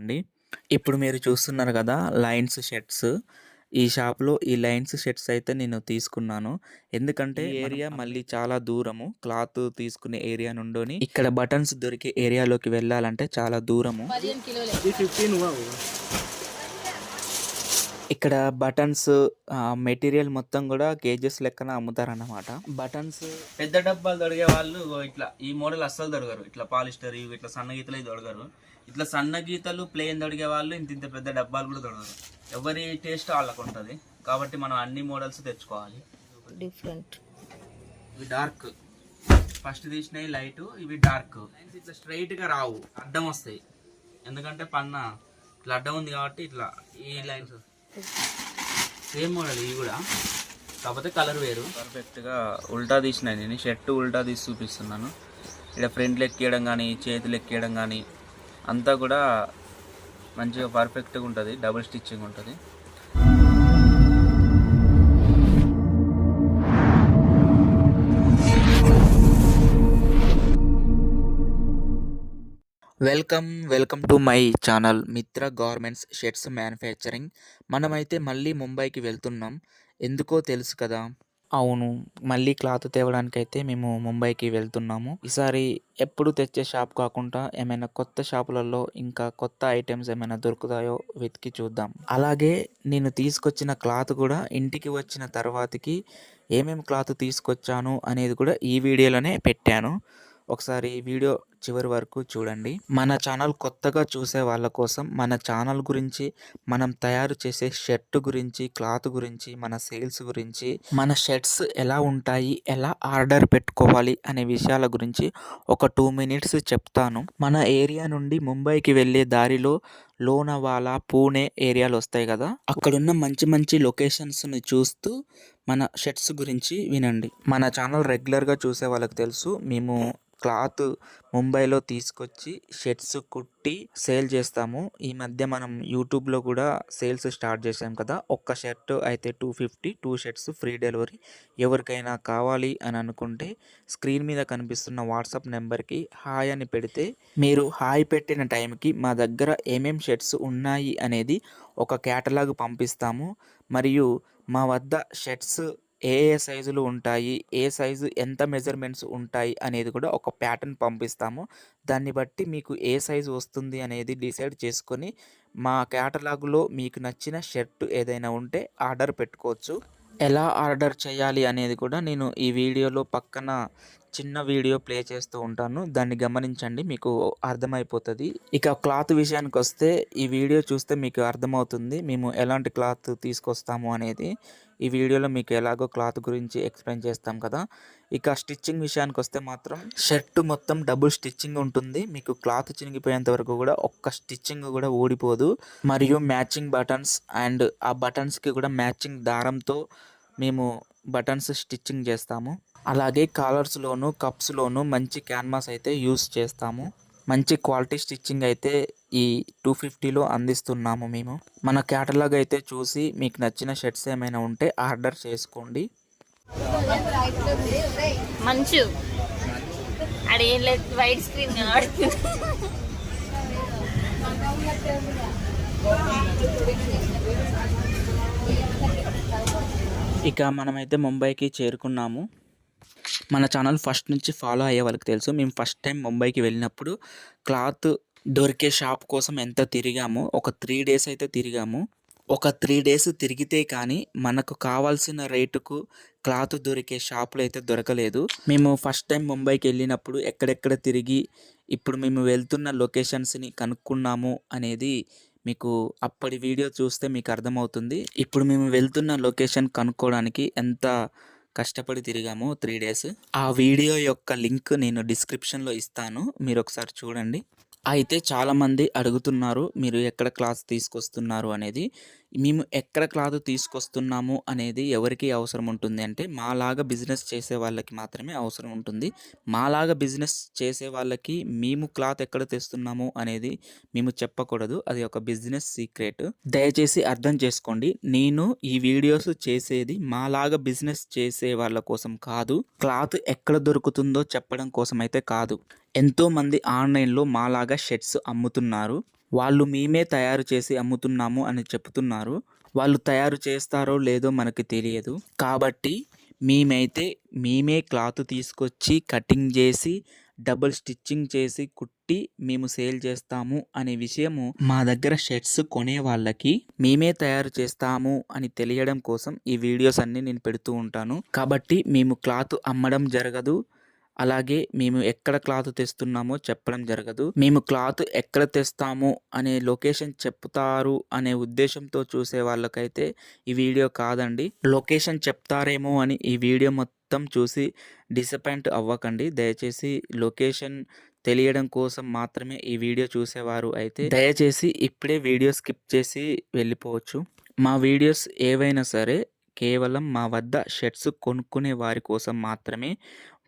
అండి. ఇప్పుడు మీరు చూస్తున్నారు కదా లైన్స్ షర్ట్స్. ఈ షాప్లో ఈ లైన్స్ షర్ట్స్ అయితే నేను తీసుకున్నాను. ఎందుకంటే ఏరియా మళ్ళీ చాలా దూరము. క్లాత్ తీసుకునే ఏరియా నుండి ఇక్కడ బటన్స్ దొరికే ఏరియాలోకి వెళ్ళాలంటే చాలా దూరము. ఇక్కడ బటన్స్ మెటీరియల్ మొత్తం కూడా కేజెస్ లెక్కన అమ్ముతారన్నమాట. బటన్స్ పెద్ద డబ్బాలు దొరికే వాళ్ళు ఇట్లా ఈ మోడల్ అస్సలు దొరకరు. ఇట్లా పాలిస్టర్ ఇట్లా సన్నగీతలు దొరకరు. ఇట్లా సన్న గీతలు ప్లేన్ దొరికే వాళ్ళు ఇంత ఇంత పెద్ద డబ్బాలు కూడా దొరకరు ఎవరి టేస్ట్ వాళ్ళకు ఉంటుంది. కాబట్టి మనం అన్ని మోడల్స్ తెచ్చుకోవాలి. డిఫరెంట్ ఇవి డార్క్ ఫస్ట్ తీసినవి లైట్ ఇవి డార్క్ ఇట్లా స్ట్రైట్గా రావు. అడ్డం వస్తాయి. ఎందుకంటే పన్న ఇట్లా అడ్డం ఉంది కాబట్టి ఇట్లా ఈ లైన్స్ సేమ్ మోడల్ ఇవి కూడా. కాకపోతే కలర్ వేరు. పర్ఫెక్ట్గా ఉల్టా తీసినాయి. నేను షర్ట్ ఉల్టా తీసి చూపిస్తున్నాను. ఇక్కడ ఫ్రంట్లు ఎక్కియడం కానీ చేతులు ఎక్కియడం కానీ అంతా కూడా మంచిగా పర్ఫెక్ట్గా ఉంటుంది డబుల్ స్టిచ్చింగ్ ఉంటుంది. Welcome welcome to my channel Mitra garments shirts manufacturing మనమైతే మళ్ళీ ముంబైకి వెళ్తున్నాం. ఎందుకో తెలుసు కదా? అవును. మళ్ళీ క్లాత్ తేవడానికి అయితే మేము ముంబైకి వెళ్తున్నాము. ఈసారి ఎప్పుడు తెచ్చే షాప్ కాకుండా ఏమైనా కొత్త షాపులలో ఇంకా కొత్త ఐటమ్స్ ఏమైనా దొరుకుతాయో వెతికి చూద్దాం. అలాగే నేను తీసుకొచ్చిన క్లాత్ కూడా ఇంటికి వచ్చిన తర్వాతకి ఏమేమి క్లాత్ తీసుకొచ్చాను అనేది కూడా ఈ వీడియోలోనే పెట్టాను. ఒకసారి వీడియో చివరి వరకు చూడండి. మన ఛానల్ కొత్తగా చూసే వాళ్ళ కోసం మన ఛానల్ గురించి మనం తయారు చేసే షర్ట్ గురించి క్లాత్ గురించి మన సేల్స్ గురించి మన షర్ట్స్ ఎలా ఉంటాయి ఎలా ఆర్డర్ పెట్టుకోవాలి అనే విషయాల గురించి ఒక టూ మినిట్స్ చెప్తాను. మన ఏరియా నుండి ముంబైకి వెళ్ళే దారిలో లోనవాలా పూణే ఏరియాలు వస్తాయి కదా? అక్కడున్న మంచి మంచి లొకేషన్స్ని చూస్తూ మన షర్ట్స్ గురించి వినండి. మన ఛానల్ రెగ్యులర్గా చూసే వాళ్ళకి తెలుసు. మేము క్లాత్ ముంబైలో తీసుకొచ్చి షర్ట్స్ కుట్టి సేల్ చేస్తాము. ఈ మధ్య మనం యూట్యూబ్లో కూడా సేల్స్ స్టార్ట్ చేసాం కదా. ఒక్క షర్ట్ అయితే two fifty two shirts free delivery ఎవరికైనా కావాలి అని అనుకుంటే స్క్రీన్ మీద కనిపిస్తున్న వాట్సాప్ నెంబర్కి హాయ్ అని పెడితే మీరు హాయ్ పెట్టిన టైంకి మా దగ్గర ఏమేం షర్ట్స్ ఉన్నాయి అనేది ఒక క్యాటలాగ్ పంపిస్తాము. మరియు మా వద్ద షర్ట్స్ ఏ ఏ సైజులు ఉంటాయి ఏ సైజు ఎంత మెజర్మెంట్స్ ఉంటాయి అనేది కూడా ఒక ప్యాటర్న్ పంపిస్తాము. దాన్ని బట్టి మీకు ఏ సైజు వస్తుంది అనేది డిసైడ్ చేసుకొని మా క్యాటలాగ్లో మీకు నచ్చిన షర్ట్ ఏదైనా ఉంటే ఆర్డర్ పెట్టుకోవచ్చు. ఎలా ఆర్డర్ చేయాలి అనేది కూడా నేను ఈ వీడియోలో పక్కన చిన్న వీడియో ప్లే చేస్తూ ఉంటాను. దాన్ని గమనించండి మీకు అర్థమైపోతుంది. ఇక క్లాత్ విషయానికి వస్తే ఈ వీడియో చూస్తే మీకు అర్థమవుతుంది మేము ఎలాంటి క్లాత్ తీసుకొస్తాము అనేది. ఈ వీడియోలో మీకు ఎలాగో క్లాత్ గురించి ఎక్స్ప్లెయిన్ చేస్తాం కదా. ఇక స్టిచ్చింగ్ విషయానికి వస్తే మాత్రం షర్ట్ మొత్తం డబుల్ స్టిచ్చింగ్ ఉంటుంది. మీకు క్లాత్ చినిగిపోయేంత వరకు కూడా ఒక్క స్టిచ్చింగ్ కూడా ఊడిపోదు. మరియు మ్యాచింగ్ బటన్స్ అండ్ ఆ బటన్స్కి కూడా మ్యాచింగ్ దారంతో మేము బటన్స్ స్టిచ్చింగ్ చేస్తాము. అలాగే కాలర్స్లోను కప్స్లోను మంచి క్యాన్వాస్ అయితే యూస్ చేస్తాము. మంచి క్వాలిటీ స్టిచ్చింగ్ అయితే ఈ టూ ఫిఫ్టీలో అందిస్తున్నాము మేము. మన క్యాటలాగ్ అయితే చూసి మీకు నచ్చిన షర్ట్స్ ఏమైనా ఉంటే ఆర్డర్ చేసుకోండి. మంచు. వైట్ స్క్రీన్ ఇక మనమైతే ముంబైకి చేరుకున్నాము. మన ఛానల్ ఫస్ట్ నుంచి ఫాలో అయ్యే వాళ్ళకి తెలుసు. మేము ఫస్ట్ టైం ముంబైకి వెళ్ళినప్పుడు క్లాత్ దొరికే షాప్ కోసం ఎంత తిరిగామో ఒక త్రీ డేస్ అయితే తిరిగాము. ఒక త్రీ డేస్ తిరిగితే కానీ మనకు కావాల్సిన రేటుకు క్లాత్ దొరికే షాపులు అయితే దొరకలేదు. మేము ఫస్ట్ టైం ముంబైకి వెళ్ళినప్పుడు ఎక్కడెక్కడ తిరిగి ఇప్పుడు మేము వెళ్తున్న లొకేషన్స్ని కనుక్కున్నాము అనేది మీకు అప్పటి వీడియో చూస్తే మీకు అర్థమవుతుంది. ఇప్పుడు మేము వెళ్తున్న లొకేషన్ కనుక్కోవడానికి ఎంత కష్టపడి తిరిగాము త్రీ డేస్. ఆ వీడియో యొక్క లింక్ నేను డిస్క్రిప్షన్లో ఇస్తాను. మీరు ఒకసారి చూడండి. అయితే చాలామంది అడుగుతున్నారు మీరు ఎక్కడ క్లాస్ తీసుకొస్తున్నారు అనేది. మేము ఎక్కడ క్లాత్ తీసుకొస్తున్నాము అనేది ఎవరికి అవసరం ఉంటుంది. అంటే మాలాగా బిజినెస్ చేసే వాళ్ళకి మాత్రమే అవసరం ఉంటుంది. మాలాగా బిజినెస్ చేసే వాళ్ళకి మేము క్లాత్ ఎక్కడ తెస్తున్నాము అనేది మేము చెప్పకూడదు. అది ఒక బిజినెస్ సీక్రెట్. దయచేసి అర్థం చేసుకోండి. నేను ఈ వీడియోస్ చేసేది మాలాగా బిజినెస్ చేసే వాళ్ళ కోసం కాదు. క్లాత్ ఎక్కడ దొరుకుతుందో చెప్పడం కోసం అయితే కాదు. ఎంతోమంది ఆన్లైన్లో మాలాగా షర్ట్స్ అమ్ముతున్నారు. వాళ్ళు మేమే తయారు చేసి అమ్ముతున్నాము అని చెప్తున్నారు. వాళ్ళు తయారు చేస్తారో లేదో మనకు తెలియదు. కాబట్టి మేమైతే మేమే క్లాత్ తీసుకొచ్చి కటింగ్ చేసి డబుల్ స్టిచ్చింగ్ చేసి కుట్టి మేము సేల్ చేస్తాము అనే విషయము మా దగ్గర షర్ట్స్ కొనే వాళ్ళకి మేమే తయారు చేస్తాము అని తెలియడం కోసం ఈ వీడియోస్ అన్ని నేను పెడుతూ ఉంటాను. కాబట్టి మేము క్లాత్ అమ్మడం జరగదు. అలాగే మేము ఎక్కడ క్లాత్ తెస్తున్నామో చెప్పడం జరగదు. మేము క్లాత్ ఎక్కడ తెస్తాము అనే లొకేషన్ చెప్తారు అనే ఉద్దేశంతో చూసే వాళ్ళకైతే ఈ వీడియో కాదండి. లొకేషన్ చెప్తారేమో అని ఈ వీడియో మొత్తం చూసి డిసప్పాయింట్ అవ్వకండి. దయచేసి లొకేషన్ తెలియడం కోసం మాత్రమే ఈ వీడియో చూసేవారు అయితే దయచేసి ఇప్పుడే వీడియో స్కిప్ చేసి వెళ్ళిపోవచ్చు. మా వీడియోస్ ఏవైనా సరే కేవలం మా వద్ద షర్ట్స్ కొనుక్కునే వారి కోసం మాత్రమే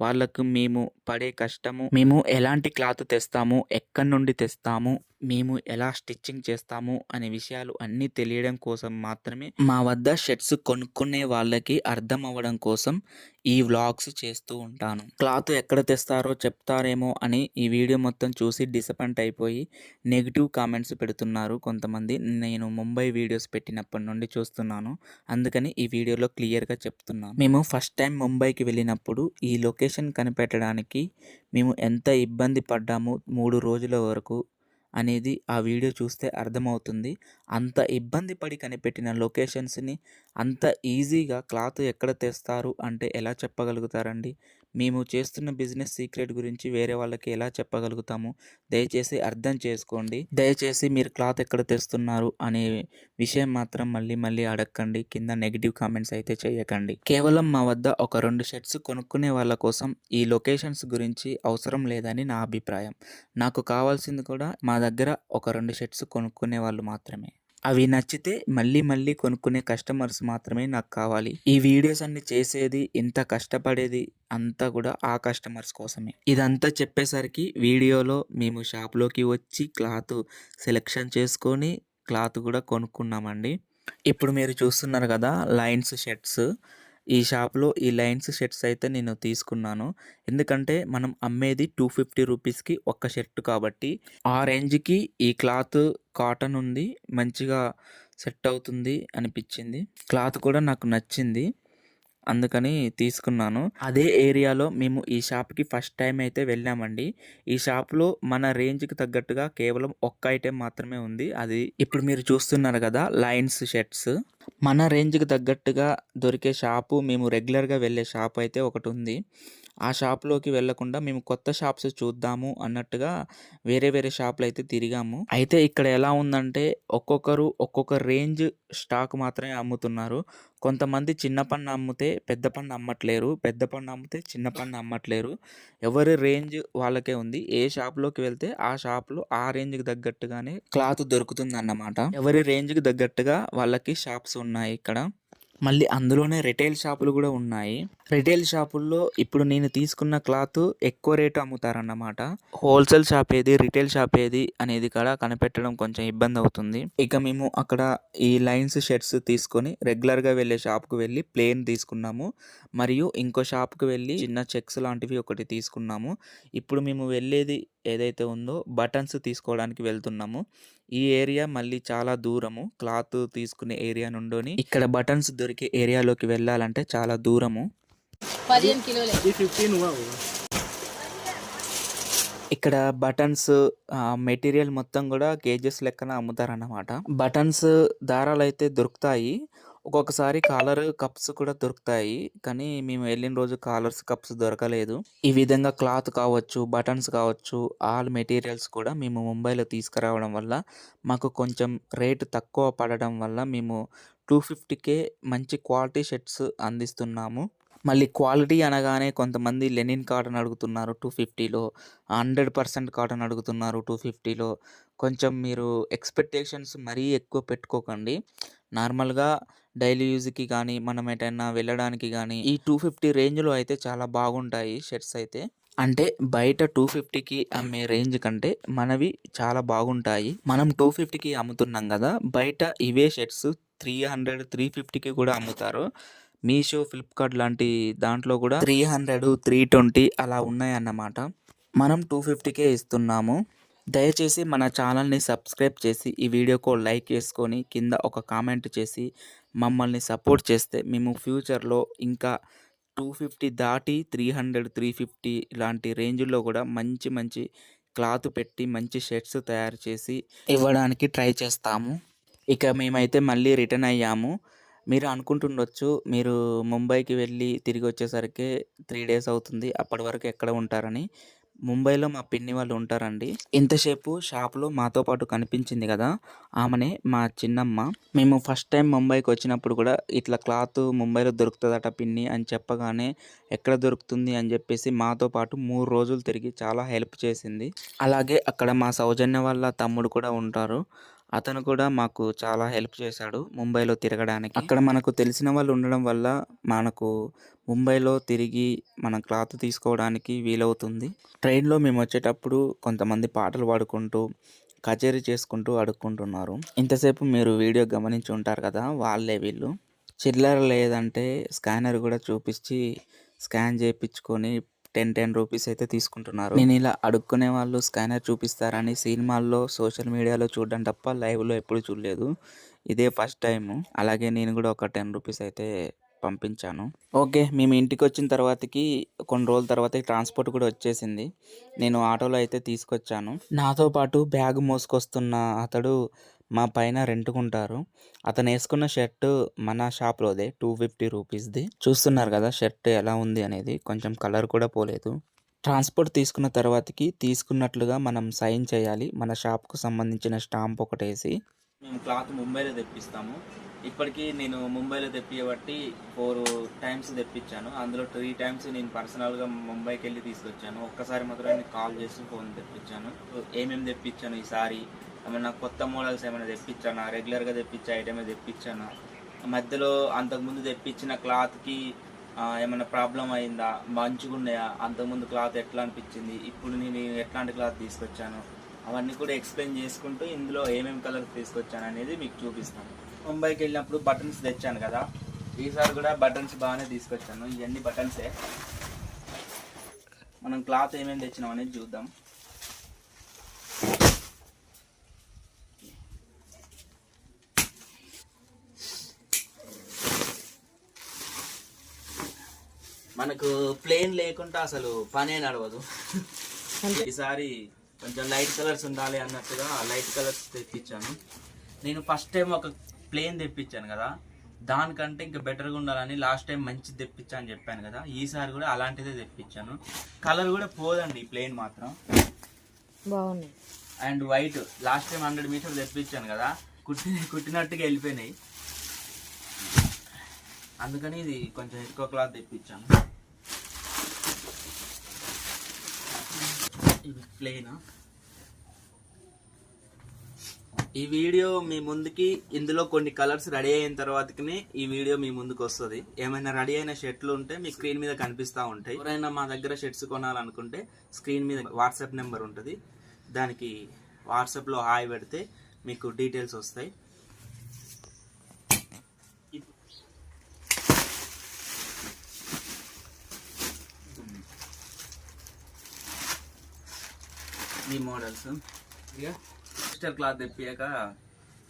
వాళ్ళకు మేము పడే కష్టము మేము ఎలాంటి క్లాత్ తెస్తాము ఎక్కడి నుండి తెస్తాము మేము ఎలా స్టిచ్చింగ్ చేస్తాము అనే విషయాలు అన్నీ తెలియడం కోసం మాత్రమే మా వద్ద షర్ట్స్ కొనుక్కునే వాళ్ళకి అర్థం అవ్వడం కోసం ఈ వ్లాగ్స్ చేస్తూ ఉంటాను. క్లాత్ ఎక్కడ తెస్తారో చెప్తారేమో అని ఈ వీడియో మొత్తం చూసి డిసపాయింట్ అయిపోయి నెగిటివ్ కామెంట్స్ పెడుతున్నారు కొంతమంది. నేను ముంబై వీడియోస్ పెట్టినప్పటి నుండి చూస్తున్నాను. అందుకని ఈ వీడియోలో క్లియర్గా చెప్తున్నాను. మేము ఫస్ట్ టైం ముంబైకి వెళ్ళినప్పుడు ఈ లొకేషన్ లొకేషన్ కనిపెట్టడానికి మేము ఎంత ఇబ్బంది పడ్డాము మూడు రోజుల వరకు అనేది ఆ వీడియో చూస్తే అర్థమవుతుంది. అంత ఇబ్బంది పడి కనిపెట్టిన లొకేషన్స్ని అంత ఈజీగా క్లాత్ ఎక్కడ తెస్తారు అంటే ఎలా చెప్పగలుగుతారండి? మేము చేస్తున్న బిజినెస్ సీక్రెట్ గురించి వేరే వాళ్ళకి ఎలా చెప్పగలుగుతాము? దయచేసి అర్థం చేసుకోండి. దయచేసి మీరు క్లాత్ ఎక్కడ తెస్తున్నారు అనే విషయం మాత్రం మళ్ళీ మళ్ళీ అడగండి కింద నెగిటివ్ కామెంట్స్ అయితే చేయకండి. కేవలం మా వద్ద ఒక రెండు షర్ట్స్ కొనుక్కునే వాళ్ళ కోసం ఈ లొకేషన్స్ గురించి అవసరం లేదని నా అభిప్రాయం. నాకు కావాల్సింది కూడా మా దగ్గర ఒక రెండు షర్ట్స్ కొనుక్కునే వాళ్ళు మాత్రమే. అవి నచ్చితే మళ్ళీ మళ్ళీ కొనుక్కునే కస్టమర్స్ మాత్రమే నాకు కావాలి. ఈ వీడియోస్ అన్ని చేసేది ఇంత కష్టపడేది అంతా కూడా ఆ కస్టమర్స్ కోసమే. ఇదంతా చెప్పేసరికి వీడియోలో మేము షాప్లోకి వచ్చి క్లాత్ సెలెక్షన్ చేసుకొని క్లాత్ కూడా కొనుక్కున్నామండి. ఇప్పుడు మీరు చూస్తున్నారు కదా లైన్స్ షర్ట్స్ ఈ షాప్లో ఈ లైన్స్ షర్ట్స్ అయితే నేను తీసుకున్నాను. ఎందుకంటే మనం అమ్మేది టూ ఫిఫ్టీ రూపీస్కి ఒక్క షర్ట్ కాబట్టి ఆ రేంజ్కి ఈ క్లాత్ కాటన్ ఉంది. మంచిగా సెట్ అవుతుంది అనిపించింది. క్లాత్ కూడా నాకు నచ్చింది. అందుకని తీసుకున్నాను. అదే ఏరియాలో మేము ఈ షాప్కి ఫస్ట్ టైం అయితే వెళ్ళామండి. ఈ షాప్లో మన రేంజ్కి తగ్గట్టుగా కేవలం ఒక్క ఐటెం మాత్రమే ఉంది. అది ఇప్పుడు మీరు చూస్తున్నారు కదా లైన్స్ షర్ట్స్. మన రేంజ్కి తగ్గట్టుగా దొరికే షాపు మేము రెగ్యులర్గా వెళ్ళే షాప్ అయితే ఒకటి ఉంది. ఆ షాప్లోకి వెళ్ళకుండా మేము కొత్త షాప్స్ చూద్దాము అన్నట్టుగా వేరే వేరే షాపులు అయితే తిరిగాము. అయితే ఇక్కడ ఎలా ఉందంటే ఒక్కొక్కరు ఒక్కొక్క రేంజ్ స్టాక్ మాత్రమే అమ్ముతున్నారు. కొంతమంది చిన్న పన్ను అమ్మితే పెద్ద పన్ను అమ్మట్లేరు పెద్ద పన్ను అమ్మితే చిన్న పన్ను అమ్మట్లేరు. ఎవరి రేంజ్ వాళ్ళకే ఉంది. ఏ షాప్లోకి వెళ్తే ఆ షాప్లో ఆ రేంజ్కి తగ్గట్టుగానే క్లాత్ దొరుకుతుంది అన్నమాట ఎవరి రేంజ్కి తగ్గట్టుగా వాళ్ళకి షాప్స్ ఉన్నాయి ఇక్కడ. మళ్ళీ అందులోనే రిటైల్ షాపులు కూడా ఉన్నాయి. రిటైల్ షాపుల్లో ఇప్పుడు నేను తీసుకున్న క్లాత్ ఎక్కువ రేటు అమ్ముతారన్నమాట. హోల్సేల్ షాప్ ఏది రిటైల్ షాప్ ఏది అనేది కూడా కనిపెట్టడం కొంచెం ఇబ్బంది అవుతుంది. ఇక మేము అక్కడ ఈ లైన్స్ షర్ట్స్ తీసుకొని రెగ్యులర్గా వెళ్ళే షాప్కి వెళ్ళి ప్లేన్ తీసుకున్నాము. మరియు ఇంకో షాప్కి వెళ్ళి చిన్న చెక్స్ లాంటివి ఒకటి తీసుకున్నాము. ఇప్పుడు మేము వెళ్ళేది ఏదైతే ఉందో బటన్స్ తీసుకోవడానికి వెళ్తున్నాము. ఈ ఏరియా మళ్ళీ చాలా దూరము. క్లాత్ తీసుకునే ఏరియా నుండి ఇక్కడ బటన్స్ దొరికే ఏరియాలోకి వెళ్ళాలంటే చాలా దూరము. ఇక్కడ బటన్స్ మెటీరియల్ మొత్తం కూడా కేజెస్ లెక్కన అమ్ముతారన్నమాట. బటన్స్ దారాలు అయితే దొరుకుతాయి. ఒక్కొక్కసారి కాలర్ కప్స్ కూడా దొరుకుతాయి. కానీ మేము వెళ్ళిన రోజు కాలర్స్ కప్స్ దొరకలేదు. ఈ విధంగా క్లాత్ కావచ్చు బటన్స్ కావచ్చు ఆల్ మెటీరియల్స్ కూడా మేము ముంబైలో తీసుకురావడం వల్ల మాకు కొంచెం రేటు తక్కువ పడడం వల్ల మేము టూ ఫిఫ్టీకే మంచి క్వాలిటీ షర్ట్స్ అందిస్తున్నాము. మళ్ళీ క్వాలిటీ అనగానే కొంతమంది లెనిన్ కాటన్ అడుగుతున్నారు టూ ఫిఫ్టీలో. హండ్రెడ్ పర్సెంట్ కాటన్ అడుగుతున్నారు టూ ఫిఫ్టీలో. కొంచెం మీరు ఎక్స్పెక్టేషన్స్ మరీ ఎక్కువ పెట్టుకోకండి. నార్మల్గా డైలీ యూజ్కి కానీ మనం ఎటైనా వెళ్ళడానికి కానీ ఈ టూ ఫిఫ్టీ రేంజ్లో అయితే చాలా బాగుంటాయి షర్ట్స్ అయితే. అంటే బయట టూ ఫిఫ్టీకి అమ్మే రేంజ్ కంటే మనవి చాలా బాగుంటాయి. మనం టూ ఫిఫ్టీకి అమ్ముతున్నాం కదా బయట ఇవే షర్ట్స్ త్రీ హండ్రెడ్ త్రీ ఫిఫ్టీకి కూడా అమ్ముతారు. మీషో ఫ్లిప్కార్ట్ లాంటి దాంట్లో కూడా త్రీ హండ్రెడ్ త్రీ ట్వంటీ అలా ఉన్నాయన్నమాట. మనం టూ ఫిఫ్టీకే ఇస్తున్నాము. దయచేసి మన ఛానల్ని సబ్స్క్రైబ్ చేసి ఈ వీడియోకు లైక్ చేసుకొని కింద ఒక కామెంట్ చేసి మమ్మల్ని సపోర్ట్ చేస్తే మేము ఫ్యూచర్లో ఇంకా టూ ఫిఫ్టీ దాటి త్రీ హండ్రెడ్ త్రీ ఫిఫ్టీ ఇలాంటి రేంజ్లో కూడా మంచి మంచి క్లాత్ పెట్టి మంచి షర్ట్స్ తయారు చేసి ఇవ్వడానికి ట్రై చేస్తాము. ఇక మేమైతే మళ్ళీ రిటర్న్ అయ్యాము. మీరు అనుకుంటుండొచ్చు మీరు ముంబైకి వెళ్ళి తిరిగి వచ్చేసరికి త్రీ డేస్ అవుతుంది. అప్పటి వరకు ఎక్కడ ఉంటారని. ముంబైలో మా పిన్ని వాళ్ళు ఉంటారండి. ఇంతసేపు షాప్లో మాతో పాటు కనిపించింది కదా ఆమెనే మా చిన్నమ్మ. మేము ఫస్ట్ టైం ముంబైకి వచ్చినప్పుడు కూడా ఇట్లా క్లాత్ ముంబైలో దొరుకుతుందట పిన్ని అని చెప్పగానే ఎక్కడ దొరుకుతుంది అని చెప్పేసి మాతో పాటు మూడు రోజులు తిరిగి చాలా హెల్ప్ చేసింది. అలాగే అక్కడ మా సౌజన్య వాళ్ళ తమ్ముడు కూడా ఉంటారు. అతను కూడా మాకు చాలా హెల్ప్ చేశాడు ముంబైలో తిరగడానికి. అక్కడ మనకు తెలిసిన వాళ్ళు ఉండడం వల్ల మనకు ముంబైలో తిరిగి మన క్లాత్ తీసుకోవడానికి వీలవుతుంది. ట్రైన్లో మేము వచ్చేటప్పుడు కొంతమంది పాటలు పాడుకుంటూ కచేరీ చేసుకుంటూ అడుక్కుంటున్నారు. ఇంతసేపు మీరు వీడియో గమనించి ఉంటారు కదా వాళ్ళే వీళ్ళు. చిల్లర లేదంటే స్కానర్ కూడా చూపించి స్కాన్ చేయించుకొని టెన్ టెన్ రూపీస్ అయితే తీసుకుంటున్నారు. నేను ఇలా అడుక్కునే వాళ్ళు స్కానర్ చూపిస్తారని సినిమాల్లో సోషల్ మీడియాలో చూడడం తప్ప లైవ్లో ఎప్పుడు చూడలేదు. ఇదే ఫస్ట్ టైం అలాగే నేను కూడా ఒక టెన్ రూపీస్ అయితే పంపించాను. ఓకే మేము ఇంటికి వచ్చిన తర్వాతకి కొన్ని రోజుల తర్వాత ట్రాన్స్పోర్ట్ కూడా వచ్చేసింది. నేను ఆటోలో అయితే తీసుకొచ్చాను. నాతో పాటు బ్యాగ్ మోసుకొస్తున్న అతడు మా పైన రెంట్కుంటారు. అతను వేసుకున్న షర్ట్ మన షాప్లోదే టూ ఫిఫ్టీ రూపీస్ది చూస్తున్నారు కదా షర్ట్ ఎలా ఉంది అనేది. కొంచెం కలర్ కూడా పోలేదు. ట్రాన్స్పోర్ట్ తీసుకున్న తర్వాతకి తీసుకున్నట్లుగా మనం సైన్ చేయాలి. మన షాప్కు సంబంధించిన స్టాంప్ ఒకటేసి. మేము క్లాత్ ముంబైలో తెప్పిస్తాము. ఇప్పటికీ నేను ముంబైలో తెప్పియబట్టి ఫోర్ టైమ్స్ తెప్పించాను. అందులో త్రీ టైమ్స్ నేను పర్సనల్గా ముంబైకి వెళ్ళి తీసుకొచ్చాను. ఒక్కసారి మాత్రం నేను కాల్ చేసి ఫోన్ తెప్పించాను. ఏమేమి తెప్పించాను ఈసారి ఏమైనా కొత్త మోడల్స్ ఏమైనా తెప్పించానా? రెగ్యులర్గా తెప్పించే ఐటమే తెప్పించానా? మధ్యలో అంతకుముందు తెప్పించిన క్లాత్కి ఏమైనా ప్రాబ్లం అయిందా? మంచిగా ఉన్నాయా అంతకుముందు క్లాత్ ఎట్లా అనిపించింది? ఇప్పుడు నేను ఎట్లాంటి క్లాత్ తీసుకొచ్చాను? అవన్నీ కూడా ఎక్స్ప్లెయిన్ చేసుకుంటూ ఇందులో ఏమేమి కలర్స్ తీసుకొచ్చాను అనేది మీకు చూపిస్తాను. ముంబైకి వెళ్ళినప్పుడు బటన్స్ తెచ్చాను కదా? ఈసారి కూడా బటన్స్ బాగానే తీసుకొచ్చాను. ఇవన్నీ బటన్సే మనం క్లాత్ ఏమేమి తెచ్చినాం అనేది చూద్దాం. మనకు ప్లేన్ లేకుండా అసలు పనే నడవదు. ఈసారి కొంచెం లైట్ కలర్స్ ఉండాలి అన్నట్టుగా లైట్ కలర్స్ తెప్పించాను. నేను ఫస్ట్ టైం ఒక ప్లేన్ తెప్పించాను కదా. దానికంటే ఇంకా బెటర్గా ఉండాలని లాస్ట్ టైం మంచిది తెప్పించా అని చెప్పాను కదా. ఈసారి కూడా అలాంటిదే తెప్పించాను. కలర్ కూడా పోదండి ఈ ప్లేన్ మాత్రం. బాగున్నాయి and white last time hundred మీటర్లు తెప్పించాను కదా. కుట్టి కుట్టినట్టుగా వెళ్ళిపోయినాయి. అందుకని ఇది కొంచెం ఎక్కువ క్లాత్ తెప్పించాను. ఇది ప్లేన్ ఈ వీడియో మీ ముందుకి ఇందులో కొన్ని కలర్స్ రెడీ అయిన తర్వాతకి ఈ వీడియో మీ ముందుకు వస్తుంది. ఏమైనా రెడీ అయిన షర్ట్లు ఉంటే మీ స్క్రీన్ మీద కనిపిస్తూ ఉంటాయి. ఎవరైనా మా దగ్గర షర్ట్స్ కొనాలనుకుంటే స్క్రీన్ మీద వాట్సాప్ నెంబర్ ఉంటుంది. దానికి వాట్సాప్లో హాయ్ పెడితే మీకు డీటెయిల్స్ వస్తాయి. ఈ మోడల్స్. ఇక పాలిస్టర్ క్లాత్ తెప్పియాక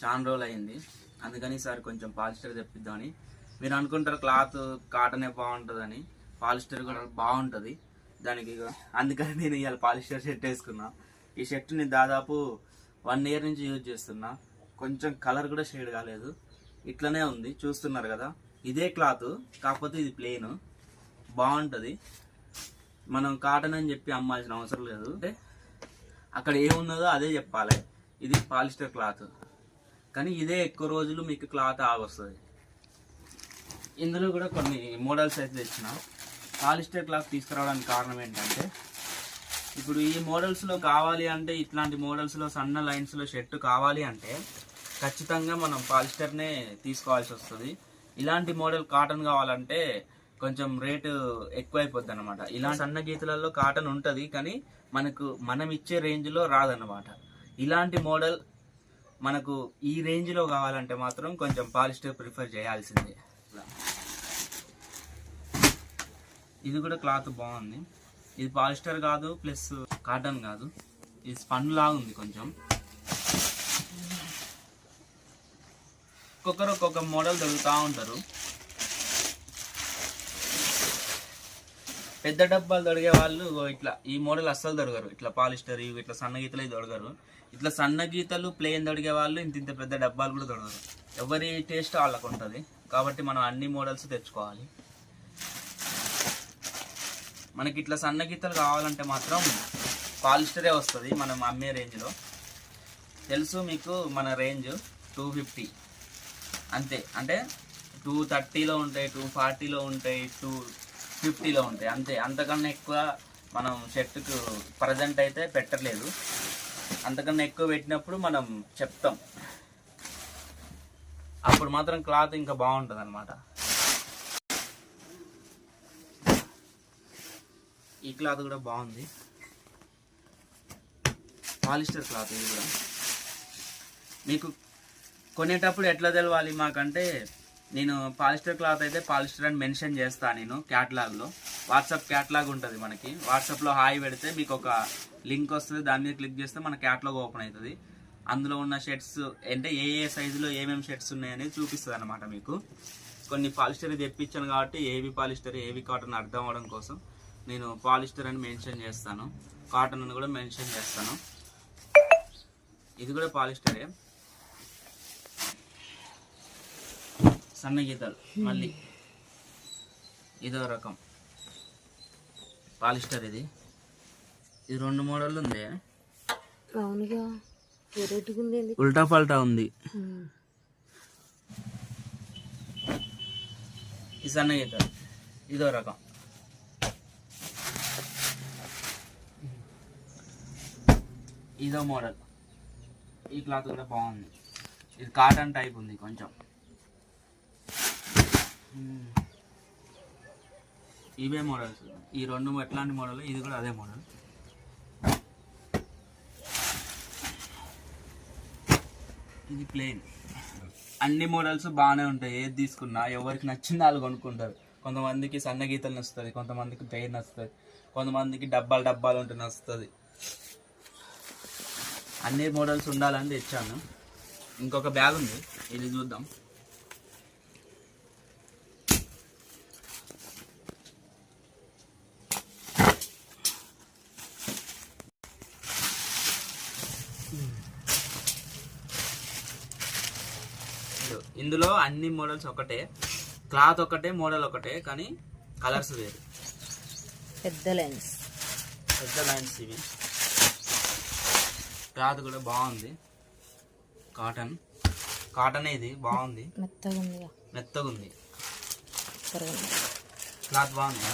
చాలా రోజులు అయింది. అందుకని సార్ కొంచెం పాలిస్టర్ తెప్పిద్దామని మీరు అనుకుంటారు క్లాత్ కాటనే బాగుంటుందని. పాలిస్టర్ కూడా బాగుంటుంది. దానికి అందుకని నేను ఇవాళ పాలిస్టర్ షర్ట్ వేసుకున్నా. ఈ షర్ట్ని దాదాపు వన్ ఇయర్ నుంచి యూజ్ చేస్తున్నా. కొంచెం కలర్ కూడా షేడ్ కాలేదు. ఇట్లనే ఉంది. చూస్తున్నారు కదా. ఇదే క్లాత్ కాకపోతే ఇది ప్లెయిన్. బాగుంటుంది. మనం కాటన్ అని చెప్పి అమ్మాల్సిన అవసరం లేదు. అంటే అక్కడ ఏమున్నదో అదే చెప్పాలి. ఇది పాలిస్టర్ క్లాత్. కానీ ఇదే ఎక్కువ రోజులు మీకు క్లాత్ ఆగొస్తుంది ఇందులో కూడా కొన్ని మోడల్స్ అయితే తెచ్చిన. పాలిస్టర్ క్లాత్ తీసుకురావడానికి కారణం ఏంటంటే ఇప్పుడు ఈ మోడల్స్లో కావాలి అంటే ఇట్లాంటి మోడల్స్లో సన్న లైన్స్లో షర్ట్ కావాలి అంటే ఖచ్చితంగా మనం పాలిస్టర్నే తీసుకోవాల్సి వస్తుంది. ఇలాంటి మోడల్ కాటన్ కావాలంటే కొంచెం రేటు ఎక్కువైపోద్ది అనమాట ఇలా సన్న గీతలలో కాటన్ ఉంటుంది కానీ మనకు మనం ఇచ్చే రేంజ్లో రాదన్నమాట. ఇలాంటి మోడల్ మనకు ఈ రేంజ్లో కావాలంటే మాత్రం కొంచెం పాలిస్టర్ ప్రిఫర్ చేయాల్సిందే. ఇది కూడా క్లాత్ బాగుంది. ఇది పాలిస్టర్ కాదు ప్లస్ కాటన్ కాదు. ఇది స్పన్ లాగా ఉంది కొంచెం. ఒక్కొక్కరు ఒక్కొక్క మోడల్ దొరుకుతూ ఉంటారు. పెద్ద డబ్బాలు దొరికే వాళ్ళు ఇట్లా ఈ మోడల్ అస్సలు దొరకరు ఇట్లా పాలిస్టర్ ఇవి ఇట్లా సన్న గీతలు దొరకరు ఇట్లా సన్న గీతలు ప్లేన్ దొరికే వాళ్ళు ఇంత ఇంత పెద్ద డబ్బాలు కూడా దొరకరు ఎవరి టేస్ట్ వాళ్ళకు ఉంటుంది. కాబట్టి మనం అన్ని మోడల్స్ తెచ్చుకోవాలి. మనకి ఇట్లా సన్న గీతలు కావాలంటే మాత్రం పాలిస్టరే వస్తుంది మనం అమ్మే రేంజ్లో తెలుసు మీకు మన రేంజ్ టూ ఫిఫ్టీ అంతే. అంటే టూ థర్టీలో ఉంటాయి టూ ఫార్టీలో ఉంటాయి టూ ఫిఫ్టీలో ఉంటాయి. అంతే. అంతకన్నా ఎక్కువ మనం షర్ట్కు ప్రజెంట్ అయితే పెట్టలేదు. అంతకన్నా ఎక్కువ పెట్టినప్పుడు మనం చెప్తాం. అప్పుడు మాత్రం క్లాత్ ఇంకా బాగుంటుంది అనమాట ఈ క్లాత్ కూడా బాగుంది. పాలిస్టర్ క్లాత్ ఇది కూడా. మీకు కొనేటప్పుడు ఎట్లా తెలవాలి మాకంటే నేను పాలిస్టర్ క్లాత్ అయితే పాలిస్టర్ అని మెన్షన్ చేస్తాను నేను క్యాటలాగ్లో వాట్సాప్ క్యాటలాగ్ ఉంటుంది మనకి. వాట్సాప్లో హాయ్ పెడితే మీకు ఒక లింక్ వస్తుంది. దాని మీద క్లిక్ చేస్తే మన క్యాటలాగ్ ఓపెన్ అవుతుంది అందులో ఉన్న షర్ట్స్ అంటే ఏ ఏ సైజులో ఏమేమి షర్ట్స్ ఉన్నాయనేది చూపిస్తుంది అనమాట మీకు. కొన్ని పాలిస్టర్ తెప్పించాను కాబట్టి ఏవి పాలిస్టర్ ఏవి కాటన్ అర్థం అవడం కోసం నేను పాలిస్టర్ అని మెన్షన్ చేస్తాను. కాటన్ అని కూడా మెన్షన్ చేస్తాను. ఇది కూడా పాలిస్టరే. సన్న గీతలు మళ్ళీ ఇదో రకం. పాలిస్టర్ ఇది. ఇది రెండు మోడల్ ఉంది. అవునుగా? ఉల్టా పల్టా ఉంది. ఈ సన్న గీతలు ఇదో రకం. ఇదో మోడల్. ఈ క్లాత్ కూడా బాగుంది. ఇది కాటన్ టైప్ ఉంది కొంచెం. ఇవే మోడల్స్. ఈ రెండు ఎట్లాంటి మోడల్? ఇది కూడా అదే మోడల్. ఇది ప్లెయిన్ అన్ని మోడల్స్ బాగానే ఉంటాయి. ఏది తీసుకున్నా ఎవరికి నచ్చింది వాళ్ళు కొనుక్కుంటారు. కొంతమందికి సన్న గీతలు నచ్చుతుంది కొంతమందికి ప్లెయిన్ నచ్చుతుంది కొంతమందికి డబ్బాలు డబ్బాలు ఉంటే నచ్చుతుంది. అన్ని మోడల్స్ ఉండాలని తెచ్చాను. ఇంకొక బ్యాగ్ ఉంది. ఇది చూద్దాం. ఇందులో అన్ని మోడల్స్ ఒకటే. క్లాత్ ఒకటే మోడల్ ఒకటే కానీ కలర్స్ వేరు. పెద్ద లెన్స్. పెద్ద లైన్స్ ఇవి. క్లాత్ కూడా బాగుంది. కాటన్. కాటన్ ఇది బాగుంది. మెత్తగా ఉందిగా మెత్తగా ఉంది ఉంది క్లాత్ బాగుంది?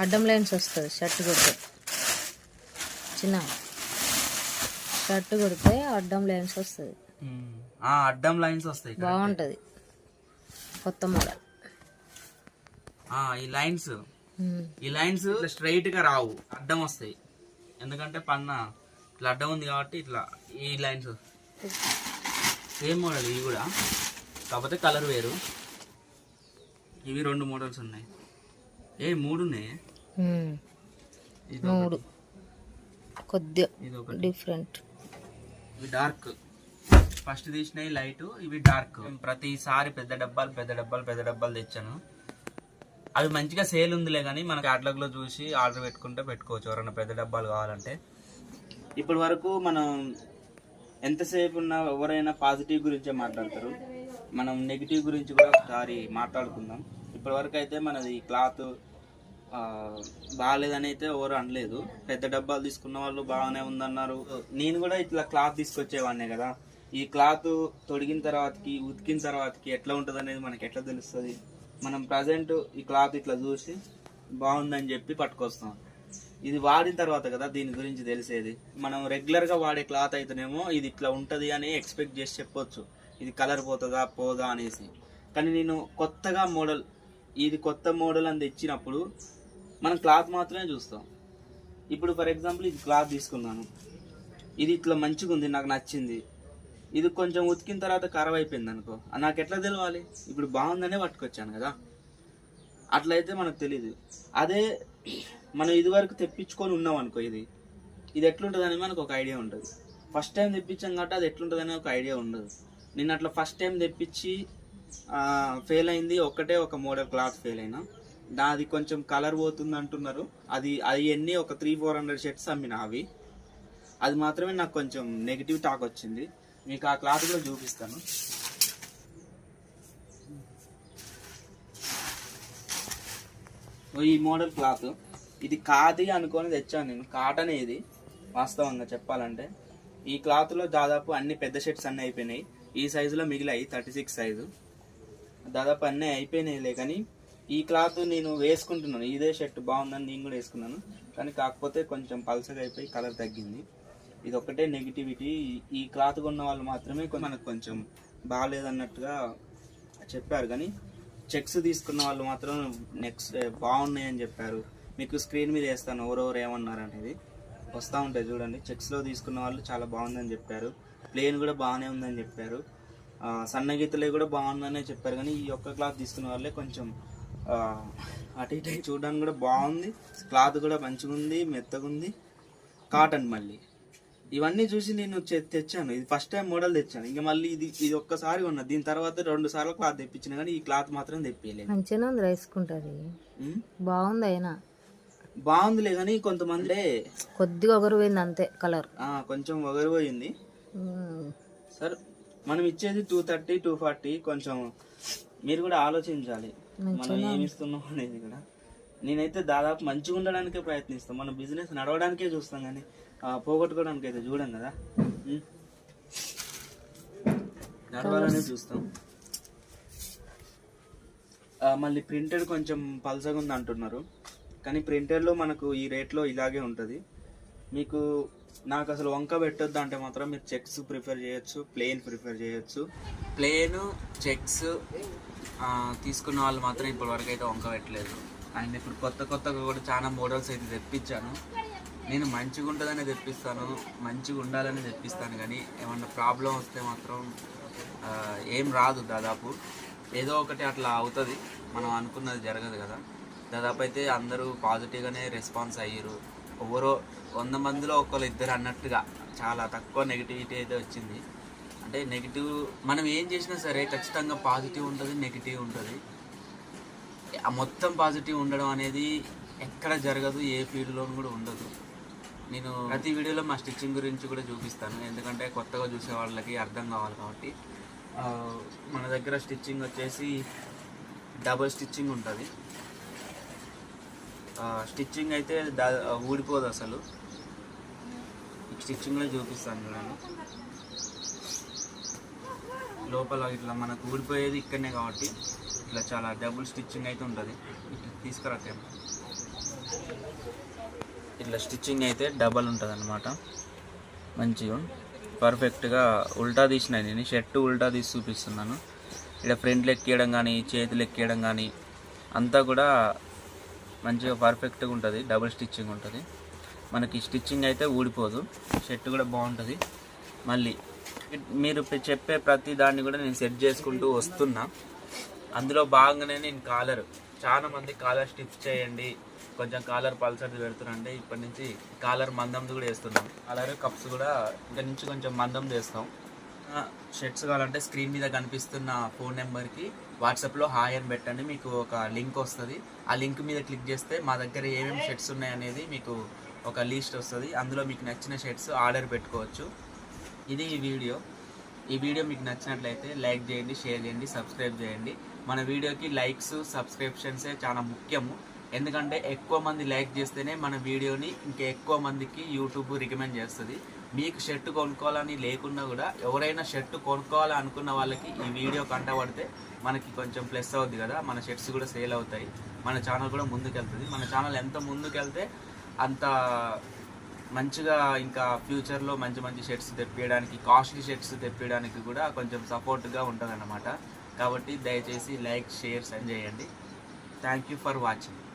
అడ్డం లైన్స్ వస్తుంది షర్ట్ కొడితే. చిన్న. షర్ట్ కొడితే అడ్డం లైన్స్ వస్తుంది. అడ్డం లైన్స్ వస్తాయి. బాగుంటుంది. కొత్త మోడల్. ఆ, ఈ లైన్స్. ఈ లైన్స్ స్ట్రైట్గా రావు. అడ్డం వస్తాయి. ఎందుకంటే పన్న ఇట్లా అడ్డం ఉంది కాబట్టి ఇట్లా ఈ లైన్స్. సేమ్ మోడల్ ఇవి కూడా. కాకపోతే కలర్ వేరు. ఇవి రెండు మోడల్స్ ఉన్నాయి. ఏ మూడు ఉన్నాయి? మూడు. కొద్దిగా డిఫరెంట్. ఇవి డార్క్. ఫస్ట్ తీసినవి లైట్ ఇవి డార్క్. ప్రతిసారి పెద్ద డబ్బాలు పెద్ద డబ్బాలు పెద్ద డబ్బాలు తెచ్చాను. అవి మంచిగా సేల్ ఉందిలే కానీ మన క్యాటలాగ్లో చూసి ఆర్డర్ పెట్టుకుంటే పెట్టుకోవచ్చు. ఎవరైనా పెద్ద డబ్బాలు కావాలంటే. ఇప్పటి వరకు మనం ఎంతసేపు ఉన్నా ఎవరైనా పాజిటివ్ గురించే మాట్లాడతారు. మనం నెగిటివ్ గురించి కూడా ఒకసారి మాట్లాడుకుందాం. ఇప్పటి వరకు అయితే మనది క్లాత్ బాగాలేదని అయితే ఎవరు అనలేదు. పెద్ద డబ్బాలు తీసుకున్న వాళ్ళు బాగానే ఉందన్నారు. నేను కూడా ఇట్లా క్లాత్ తీసుకొచ్చేవాడినే కదా. ఈ క్లాత్ తొడిగిన తర్వాతకి ఉతికిన తర్వాతకి ఎట్లా ఉంటుంది అనేది మనకి ఎట్లా తెలుస్తుంది? మనం ప్రజెంట్ ఈ క్లాత్ ఇట్లా చూసి బాగుందని చెప్పి పట్టుకొస్తాం. ఇది వాడిన తర్వాత కదా దీని గురించి తెలిసేది. మనం రెగ్యులర్గా వాడే క్లాత్ అయితేనేమో ఇది ఇట్లా ఉంటుంది అని ఎక్స్పెక్ట్ చేసి చెప్పొచ్చు. ఇది కలర్ పోతుందా పోదా అనేసి. కానీ నేను కొత్తగా మోడల్ ఇది కొత్త మోడల్ అని తెచ్చినప్పుడు మనం క్లాత్ మాత్రమే చూస్తాం. ఇప్పుడు ఫర్ ఎగ్జాంపుల్ ఇది క్లాత్ తీసుకున్నాను. ఇది ఇట్లా మంచిగా ఉంది నాకు నచ్చింది. ఇది కొంచెం ఉతికిన తర్వాత ఖరాబ్ అయిపోయింది అనుకో. నాకు ఎట్లా తెలవాలి? ఇప్పుడు బాగుందనే పట్టుకొచ్చాను కదా. అట్లయితే మనకు తెలియదు అదే మనం ఇదివరకు తెప్పించుకొని ఉన్నాం అనుకో ఇది. ఇది ఎట్లుంటుందని మనకు ఒక ఐడియా ఉంటుంది. ఫస్ట్ టైం తెప్పించాం కాబట్టి అది ఎట్లుంటుందని ఒక ఐడియా ఉండదు. నేను అట్లా ఫస్ట్ టైం తెప్పించి ఫెయిల్ అయింది. ఒక్కటే ఒక మోడల్ క్లాత్ ఫెయిల్ అయినా. నాది కొంచెం కలర్ పోతుంది అంటున్నారు. అది అది ఎన్ని ఒక త్రీ ఫోర్ హండ్రెడ్ షర్ట్స్ అమ్మిన అవి. అది మాత్రమే నాకు కొంచెం నెగిటివ్ టాక్ వచ్చింది. మీకు ఆ క్లాత్ కూడా చూపిస్తాను. ఓ ఈ మోడల్ క్లాత్. ఇది కాది అనుకొని తెచ్చాను నేను. కాటన్ ఇది వాస్తవంగా చెప్పాలంటే. ఈ క్లాత్లో దాదాపు అన్ని పెద్ద షర్ట్స్ అన్నీ అయిపోయినాయి. ఈ సైజులో మిగిలాయి థర్టీ సిక్స్ సైజు. దాదాపు అన్నీ అయిపోయినాయిలే కానీ ఈ క్లాత్ నేను వేసుకుంటున్నాను. ఇదే షర్ట్ బాగుందని నేను కూడా వేసుకున్నాను. కానీ కాకపోతే కొంచెం పల్సగా అయిపోయి కలర్ తగ్గింది. ఇది ఒకటే నెగిటివిటీ ఈ క్లాత్ కొన్న వాళ్ళు మాత్రమే మనకు కొంచెం బాగాలేదన్నట్టుగా చెప్పారు. కానీ చెక్స్ తీసుకున్న వాళ్ళు మాత్రం నెక్స్ట్ బాగున్నాయని చెప్పారు. మీకు స్క్రీన్ మీద వేస్తాను. ఎవరెవరు ఏమన్నారు అనేది వస్తూ ఉంటాయి చూడండి. చెక్స్లో తీసుకున్న వాళ్ళు చాలా బాగుందని చెప్పారు. ప్లేన్ కూడా బాగానే ఉందని చెప్పారు. సన్నగీతలే కూడా బాగుందనే చెప్పారు. కానీ ఈ ఒక్క క్లాత్ తీసుకున్న వాళ్ళే కొంచెం అటు ఇటు చూడడానికి కూడా బాగుంది. క్లాత్ కూడా మంచిగా ఉంది మెత్తగా ఉంది కాటన్ మళ్ళీ. ఇవన్నీ చూసి నేను తెచ్చాను. ఇది ఫస్ట్ టైం మోడల్ తెచ్చాను. ఇంకా మళ్ళీ ఇది ఇది ఒక్కసారి ఉన్నా దీని తర్వాత రెండు సార్లు క్లాత్ తెప్పించిన కానీ ఈ క్లాత్ మాత్రం తెప్పియలేదు. మంచిగానే ఉంది వేసుకుంటుంది. బాగుంది అయినా. బాగుందిలే కానీ కొంతమంది కొద్దిగా ఒకరు పోయింది అంతే కలర్. కొంచెం ఒగరిపోయింది సరే మనం ఇచ్చేది టూ థర్టీ టూ ఫార్టీ కొంచెం మీరు కూడా ఆలోచించాలి. మనం ఏమి ఇస్తున్నాం అనేది కూడా. నేనైతే దాదాపు మంచిగా ఉండడానికే ప్రయత్నిస్తాం. మన బిజినెస్ నడవడానికే చూస్తాం కానీ పోగొట్టుకోవడానికి అయితే చూడం కదా? నడవాలనే చూస్తాం. మళ్ళీ ప్రింటెడ్ కొంచెం పల్సగా ఉంది అంటున్నారు. కానీ ప్రింటెడ్లో మనకు ఈ రేట్లో ఇలాగే ఉంటుంది. మీకు నాకు అసలు వంక పెట్టొద్దు అంటే మాత్రం మీరు చెక్స్ ప్రిఫర్ చేయొచ్చు ప్లేన్ ప్రిఫర్ చేయొచ్చు. ప్లేన్ చెక్స్ తీసుకున్న వాళ్ళు మాత్రం ఇప్పటివరకు అయితే వంక పెట్టలేదు. అండ్ ఇప్పుడు కొత్త కొత్తగా కూడా చాలా మోడల్స్ అయితే తెప్పించాను. నేను మంచిగా ఉంటుందని తెప్పిస్తాను మంచిగా ఉండాలని తెప్పిస్తాను కానీ ఏమన్నా ప్రాబ్లం వస్తే మాత్రం ఏం రాదు దాదాపు. ఏదో ఒకటి అట్లా అవుతుంది. మనం అనుకున్నది జరగదు కదా. దాదాపు అయితే అందరూ పాజిటివ్గానే రెస్పాన్స్ అయ్యారు ఎవరో వంద మందిలో ఒకళ్ళు ఇద్దరు అన్నట్టుగా చాలా తక్కువ నెగిటివిటీ అయితే వచ్చింది. అంటే నెగిటివ్ మనం ఏం చేసినా సరే ఖచ్చితంగా పాజిటివ్ ఉంటుంది నెగిటివ్ ఉంటుంది. మొత్తం పాజిటివ్ ఉండడం అనేది ఎక్కడ జరగదు ఏ ఫీల్డ్లోనూ కూడా ఉండదు. నేను ప్రతి వీడియోలో మా స్టిచ్చింగ్ గురించి కూడా చూపిస్తాను. ఎందుకంటే కొత్తగా చూసే వాళ్ళకి అర్థం కావాలి కాబట్టి. మన దగ్గర స్టిచ్చింగ్ వచ్చేసి డబుల్ స్టిచ్చింగ్ ఉంటుంది. స్టిచ్చింగ్ అయితే ఊడిపోదు అసలు. స్టిచ్చింగ్లో చూపిస్తాను చూడండి లోపల ఇట్లా మనకు ఊడిపోయేది ఇక్కడనే కాబట్టి. ఇట్లా చాలా డబుల్ స్టిచ్చింగ్ అయితే ఉంటుంది. ఇట్లా తీసుకురాకేమో ఇట్లా స్టిచ్చింగ్ అయితే డబల్ ఉంటుంది అనమాట మంచిగా పర్ఫెక్ట్గా ఉల్టా తీసిన నేను. షర్ట్ ఉల్టా తీసి చూపిస్తున్నాను. ఇక్కడ ఫ్రంట్లు ఎక్కియడం కానీ చేతులు ఎక్కియడం కానీ అంతా కూడా మంచిగా పర్ఫెక్ట్గా ఉంటుంది. డబుల్ స్టిచ్చింగ్ ఉంటుంది. మనకి స్టిచ్చింగ్ అయితే ఊడిపోదు. షర్ట్ కూడా బాగుంటుంది. మళ్ళీ మీరు చెప్పే ప్రతి దాన్ని కూడా నేను సెట్ చేసుకుంటూ వస్తున్నా. అందులో భాగంగానే నేను కాలర్. చాలా మంది కాలర్ స్టిచ్ చేయండి కొంచెం కాలర్ పల్సర్ది పెడుతున్నాంటే ఇప్పటి నుంచి కాలర్ మందంది కూడా వేస్తున్నాం కాలర్ కప్స్ కూడా ఇక్కడ నుంచి కొంచెం మందం చేస్తాం. షర్ట్స్ కావాలంటే స్క్రీన్ మీద కనిపిస్తున్న ఫోన్ నెంబర్కి వాట్సాప్లో హాయ్ అని పెట్టండి మీకు ఒక లింక్ వస్తుంది. ఆ లింక్ మీద క్లిక్ చేస్తే మా దగ్గర ఏమేమి షర్ట్స్ ఉన్నాయనేది మీకు ఒక లిస్ట్ వస్తుంది. అందులో మీకు నచ్చిన షర్ట్స్ ఆర్డర్ పెట్టుకోవచ్చు. ఇది ఈ వీడియో. ఈ వీడియో మీకు నచ్చినట్లయితే లైక్ చేయండి షేర్ చేయండి సబ్స్క్రైబ్ చేయండి. మన వీడియోకి లైక్స్ సబ్స్క్రిప్షన్సే చాలా ముఖ్యము. ఎందుకంటే ఎక్కువ మంది లైక్ చేస్తేనే మన వీడియోని ఇంకా ఎక్కువ మందికి యూట్యూబ్ రికమెండ్ చేస్తుంది. మీకు షర్ట్ కొనుక్కోవాలని లేకున్నా కూడా ఎవరైనా షర్ట్ కొనుక్కోవాలి అనుకున్న వాళ్ళకి ఈ వీడియో కంటపడితే మనకి కొంచెం ప్లస్ అవుద్ది కదా. మన షర్ట్స్ కూడా సేల్ అవుతాయి. మన ఛానల్ కూడా ముందుకెళ్తుంది. మన ఛానల్ ఎంత ముందుకెళ్తే అంత మంచిగా ఇంకా ఫ్యూచర్లో మంచి మంచి షర్ట్స్ తెప్పించడానికి కాస్ట్లీ షర్ట్స్ తెప్పించడానికి కూడా కొంచెం సపోర్ట్గా ఉంటుంది కాబట్టి దయచేసి లైక్ షేర్స్ అని చేయండి. Thank you for watching